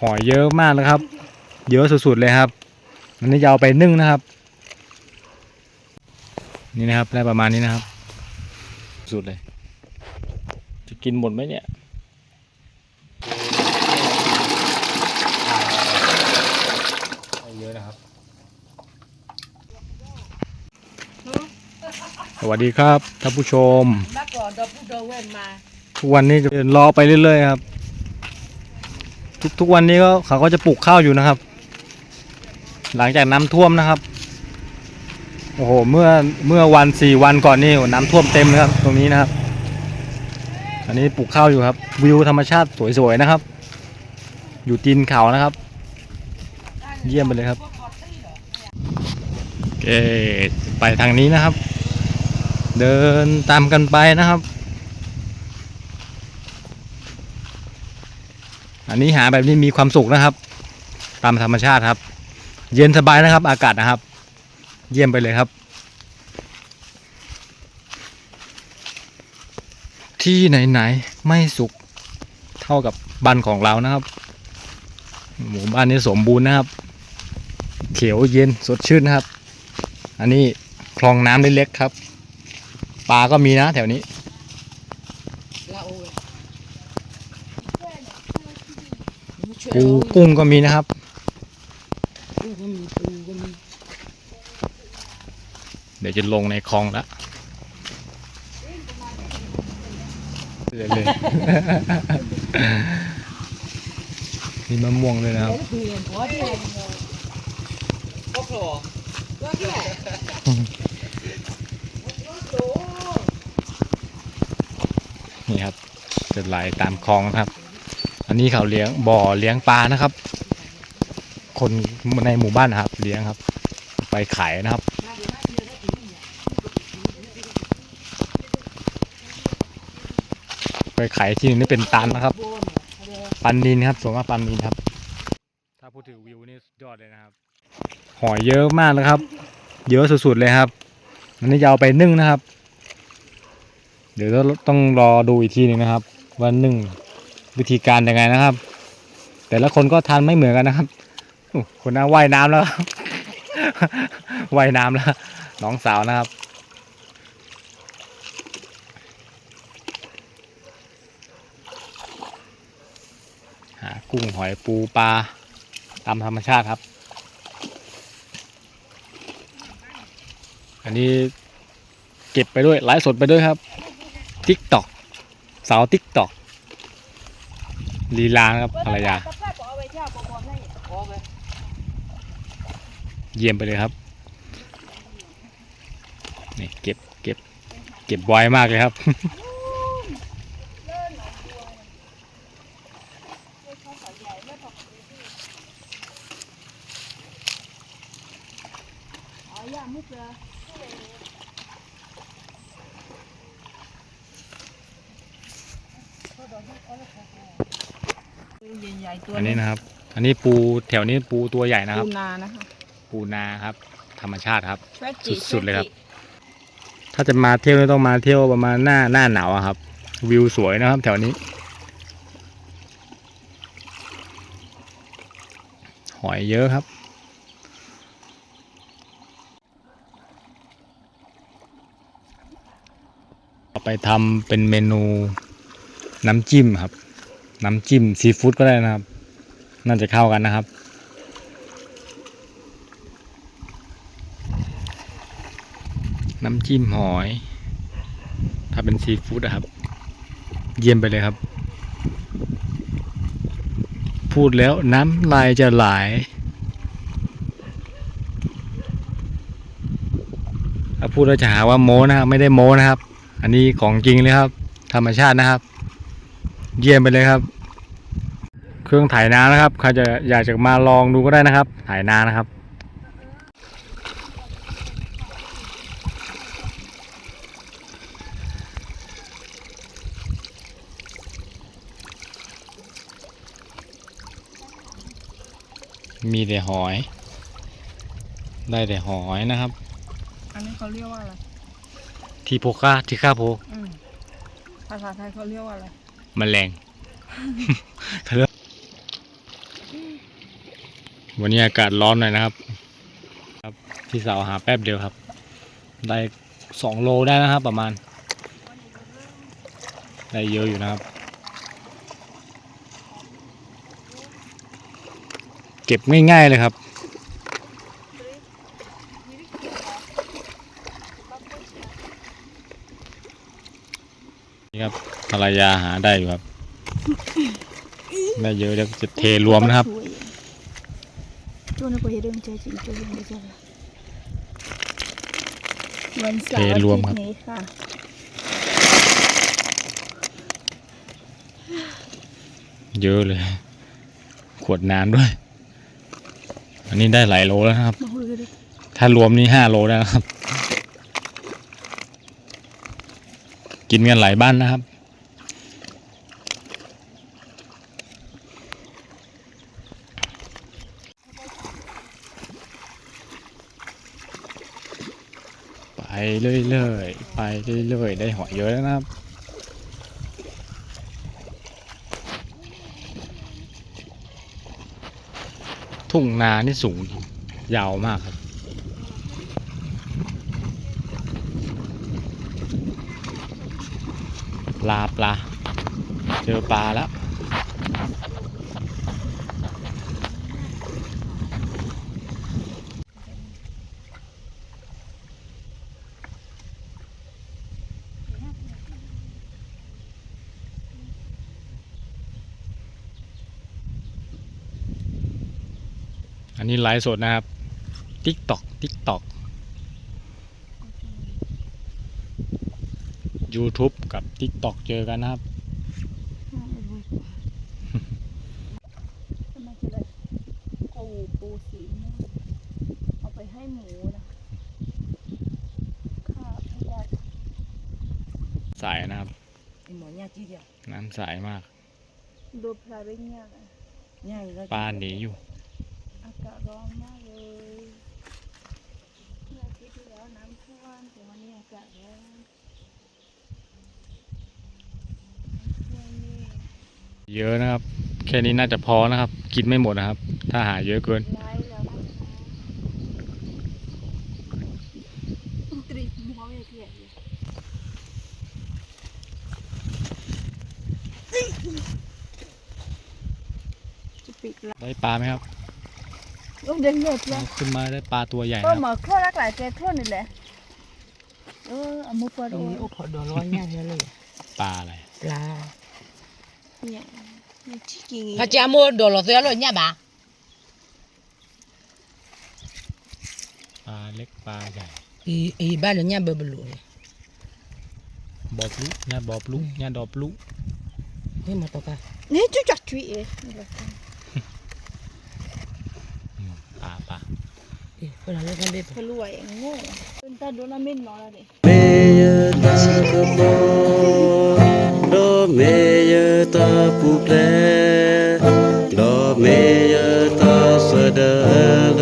หอยเยอะมากนะครับ เยอะสุดๆเลยครับอันนี้จะเอาไปนึ่งนะครับ นี่นะครับได้ประมาณนี้นะครับ สุดเลย จะกินหมดไหมเนี่ยเยอะนะครับ สวัสดีครับท่านผู้ชมเมื่อก่อนเราพูดเราเว้นมา ทุกวันนี้จะรอไปเรื่อยๆครับ ทุกทุกวันนี้ก็เขาก็จะปลูกข้าวอยู่นะครับ หลังจากน้ำท่วมนะครับโอ้โหเมื่อเมื่อวันสี่วันก่อนนี่โอ้น้ำท่วมเต็มเลยครับ ตรงนี้นะครับ อันนี้ปลูกข้าวอยู่ครับ วิวธรรมชาติสวยๆนะครับ อยู่ตีนเขานะครับ เยี่ยมไปเลยครับโอเคไปทางนี้นะครับ เดินตามกันไปนะครับ อันนี้หาแบบนี้มีความสุขนะครับ ตามธรรมชาติครับ เย็นสบายนะครับ อากาศนะครับ เยี่ยมไปเลยครับ ที่ไหนๆไม่สุขเท่ากับบ้านของเรานะครับ หมู่บ้านนี้สมบูรณ์นะครับ เขียวเย็นสดชื่นนะครับ อันนี้คลองน้ำเล็กๆครับ ปลาก็มีนะแถวนี้ เราเว้ย ปูกุ้งก็มีนะครับปูก็มีปูก็มีเดี๋ยวจะลงในคลองล้วเลยเลยมีมะม่วงด้วยนะครับนี่ครับจะไหลตามคลองนะครับ นนี้เขาเลี้ยงบ่อเลี้ยงปลานะครับ คนในหมู่บ้านนะครับ เลี้ยงครับ ไปขายนะครับ ไปขายที่นึงนี่เป็นตันนะครับ ปันนินครับส่วนมากปันนินครับ ถ้าพูดถึงวิวนี่สุดยอดเลยนะครับ หอยเยอะมากนะครับ เยอะสุดๆเลยครับอันนี้จะเอาไปนึ่งนะครับ เดี๋ยวต้องรอดูอีกทีหนึงนะครับว่านึ่ง วิธีการยังไงนะครับ แต่ละคนก็ทานไม่เหมือนกันนะครับคนน่าว่ายน้ำแล้วว่ายน้ำแล้วน้องสาวนะครับ หากุ้งหอยปูปลาตามธรรมชาติครับ อันนี้เก็บไปด้วยไลฟ์สดไปด้วยครับทิกตอกสาวทิกตอก ลีลานะครับภรรยา เยี่ยมไปเลยครับ นี่เก็บเก็บ เก็บไวมากเลยครับอ๋อย่างมุกเลยปูใหญ่ๆ ตัวอันนี้นะครับ อันนี้ปูแถวนี้ปูตัวใหญ่นะครับ ปูนานะคะปูนาครับ ธรรมชาติครับช่วยจีสุดๆเลยครับ ถ้าจะมาเที่ยวนี่ต้องมาเที่ยวประมาณหน้าหน้าหนาวอะครับ วิวสวยนะครับ แถวนี้ หอยเยอะครับเอาไปทำเป็นเมนูน้ำจิ้มครับ น้ำจิ้มซีฟู้ดก็ได้นะครับ น่าจะเข้ากันนะครับ น้ำจิ้มหอย ถ้าเป็นซีฟู้ดอะครับ เยี่ยมไปเลยครับ พูดแล้วน้ำลายจะไหลถ้าพูดแล้วจะหาว่าโม้นะครับ ไม่ได้โม้นะครับ อันนี้ของจริงเลยครับ ธรรมชาตินะครับ เยี่ยมไปเลยครับ เครื่องถ่ายน้ำนะครับใครจะอยากจะมาลองดูก็ได้นะครับ ถ่ายน้ำนะครับมีแต่หอย ได้แต่หอยนะครับ อันนี้เขาเรียกว่าอะไร ทีโพค่าที่ข้าโพอืมภาษาไทยเขาเรียกว่าอะไรแมลงเขาเรียก วันนี้อากาศร้อนหน่อยนะครับ ครับพี่สาวหาแป๊บเดียวครับ ได้สองโลได้นะครับ ประมาณ ได้เยอะอยู่นะครับ เก็บง่ายๆเลยครับนี่ครับภรรยาหาได้อยู่ครับ ได้เยอะเดี๋ยวจะเทรวมนะครับ ช่วงนี้ไปเรื่องใจจริงช่วงนี้จะวันเสาเทร์รวมครับนี้ค่ะเยอะเลย ขวดน้ำด้วย อันนี้ได้หลายโลแล้วนะครับ ถ้ารวมนี่ห้าโลแล้วนะครับ กินกันหลายบ้านนะครับ เรื่อยๆ ไปเรื่อยๆ ได้หอยเยอะแล้วนะครับ ทุ่งนานี่สูงยาวมากครับปลาปลาเจอปลาแล้ว ไลฟ์สดนะครับ ติ๊กตอกติ๊กตอก YouTube กับ TikTok เจอกันนะครับ ทำไมจะได้ปูปูสีม่วงเอาไปให้หมูนะค่ะให้ได้ใสนะครับ ไอ้หมอเนี่ยจีเดียวน้ำใสมาก ดูพลาได้เงี้ยเลยเนี่ยแล้วปลาหนีอยู่อา กาศร้อนมากเลยเมื่ออาทิตย์ที่แล้วน้ำท่วมแต่วันนี้อากาศร้อนท่วมนี่เยอะนะครับ แค่นี้น่าจะพอนะครับ กินไม่หมดนะครับ ถ้าหาเยอะเกินไล่แล้วนะคะตรีหมูไม่เกลียเลยจะปิดละได้ปลาไหมครับ ลูกเด็กเด็กเลยขึ้นมาได้ปลาตัวใหญ่ก็นะครับหมอข้อรักหลายเจทั่วนี่แหละเออเอามือเปิดตรโอ้งยนี้โอ้ขอดอร้อยเนี่ยเลยปลาอะไรปลาเนี่ยเนี่ยชิกิงพระเจ้าโมดอลเสียเลยเนี่ยบ้าปลาเล็กปลาใหญ่อีอีบ้านเลยเนี่ยเบอร์บลูบอบลุญาบอบลุญาดอบลุเฮ้ยมาตกอะเนี่ยจุจักจุยเอ๋นี่แหละ ตาโดนามินเนาะละดิ Meyata kebo Do meyata puple Do meyata sedala agatle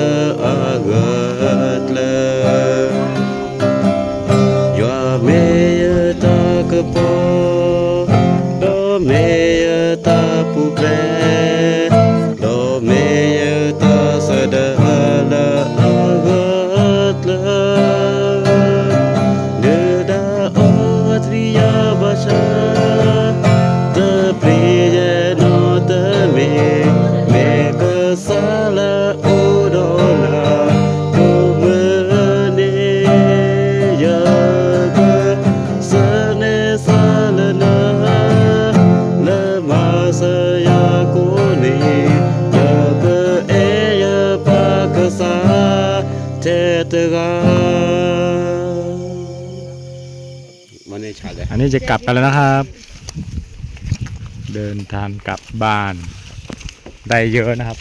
นฉากเลยอันนี้จะกลับกันแล้วนะครับ เดินทางกลับบ้าน ได้เยอะนะครับ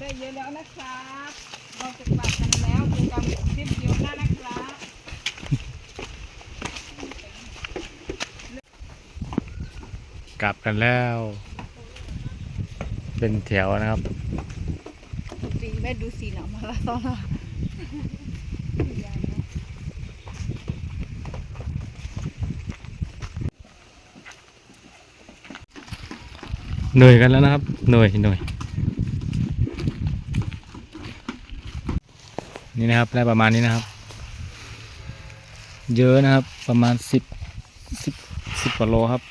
ได้เยอะแล้วนะครับเราจะกลับกันแล้วเจอกันคลิปเดียวหน้านะครับกลับกันแล้ว เป็นแถวนะครับสีแม่ดูสีหนังมาละตอนละ เหนื่อยกันแล้วนะครับ เหนื่อยเหนื่อยนี่นะครับได้ประมาณนี้นะครับ เยอะนะครับ ประมาณสิบสิบสิบกว่าโลครับ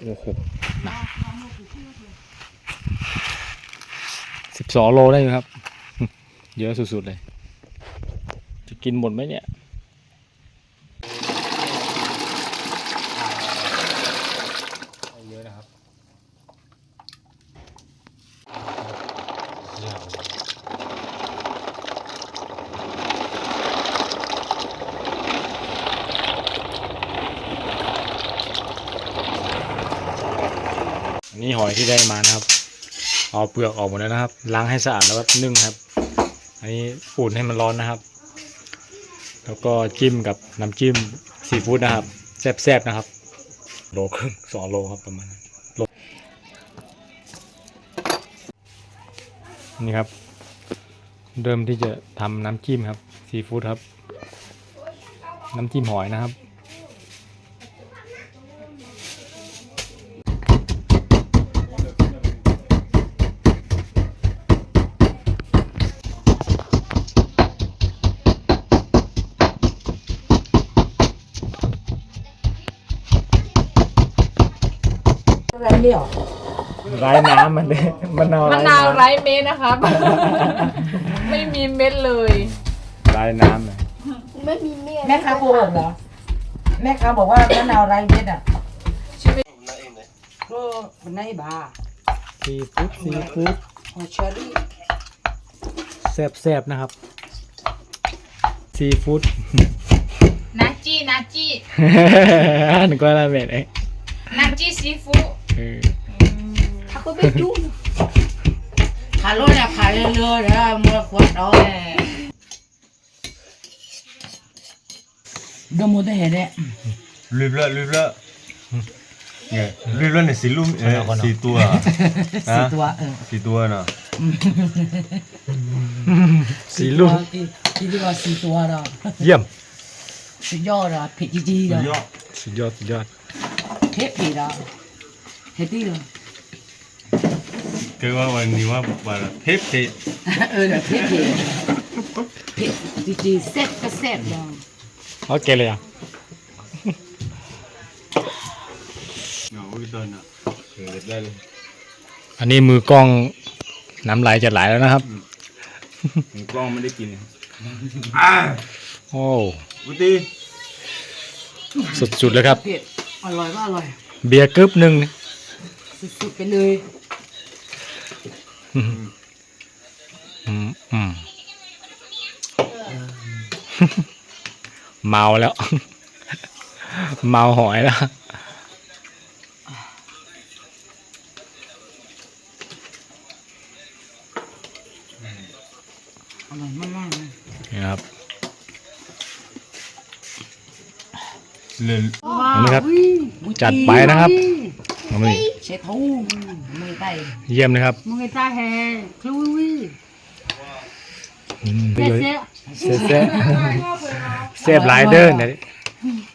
โอ้โหหนักสิบสองโลได้ครับ เยอะสุดๆเลย จะกินหมดไหมเนี่ย อันนี้หอยที่ได้มานะครับ เอาเปลือกออกหมดแล้วนะครับ ล้างให้สะอาดแล้วก็นึ่งครับ อันนี้อุ่นให้มันร้อนนะครับ แล้วก็จิ้มกับน้ำจิ้มซีฟู้ดนะครับแซ่บๆนะครับ โลครึ่งสองโลครับประมาณโลนี่ครับ เริ่มที่จะทำน้ำจิ้มครับซีฟู้ดครับ น้ำจิ้มหอยนะครับ อะไรเนี่ยร้ายน้ำมันเลยมันเอามะนาวไร้เม็ดนะครับ ไม่มีเม็ดเลย ร้ายน้ำเลยไม่มีเม็ดแม่ค้าโกหกเหรอ แม่ค้าบอกว่ามะนาวไร้เม็ดอะก็มันไนบาซีฟู้ดซีฟู้ดหอยเชอรี่แซ่บๆนะครับ ซีฟู้ดนาจีนาจี หนึ่งก็ละเม็ดเองนาจีซีฟู้ด เออ เขาก็ไปจุ่ม ขายรถเนี่ยขายเรื่อยๆนะมัวขวดเอาดมได้เห็นเนี่ย ลืมละลืมละเนี่ยลืมละเนี่ยสีลุ่มเออสีตัว สี่ตัวเออ สีตัวน่ะ สีลูก ที่ที่เรียกว่าสี่ตัวเนาะ เยี่ยม สุดยอดอ่ะเผ็ดจริงๆ สุ เนาะ ดยอด สุดยอดสุดยอด เผ็ดปีละเผ็ดดีเลย เกิดว่าวันนี้ว่าวันเทปเทป เออเผ็ดดีเผ็ดจริงๆแซ่บก็แซ่บเนา ะโอเคเลยอะเนาะวิตอนน่ะเออได้เลยอันนี้มือกล้องน้ำไหลจะไหลแล้วนะครับผมกล้องไม่ได้กินโอ้วุตีสุดๆเลยครับเผ็ดอร่อยก็อร่อย เบียร์กึ๊บหนึ่ง สุดๆไปเลยอืมอืมเมาแล้ว เมาหอยแล้ว อร่อยมากๆเลยนี่ครับ เลยอันนี้ครับ จัดไปนะครับ เอามานี่ เชฟทูมือไต่เยี่ยมเลยครับ มือตาแห่คลุยอืมเจ๊เจ๊เซ่เซ่เซฟไลเดอร์เนี่ย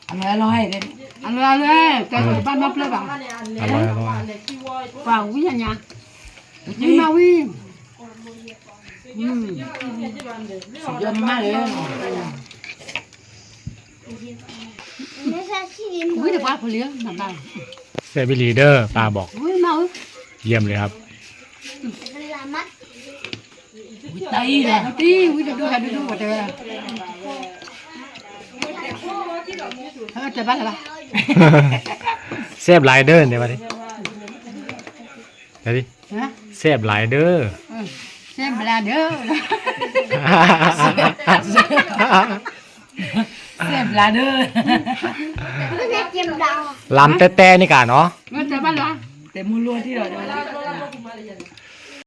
อร่อยอร่อยเลยอันเลยเลยแกไปบ้านนับเลยป่ะอร่อยอร่อยฝ่าวิ่งยังนี่มาวิ่งอืมสุดยอดมากเลยวิ่งแต่ว่าคนเลี้ยงทำได้ เซฟลีเดอร์ป้าบอกวิ่งมาวิ่งเยี่ยมเลยครับไต่เลยตีวิ่งดูให้ดูดูว่าเจอเออจะบ้านอะไรเซฟไลเดอร์เนี่ยมาดิเดี๋ยวดิฮะเซฟไลเดอร์เส้นเวลาเด้อ เซฟลาเดอร์ลำแต่ๆนี่กะเนาะเงินจะบ้านเหรอแต่มือล้วนที่เราจะ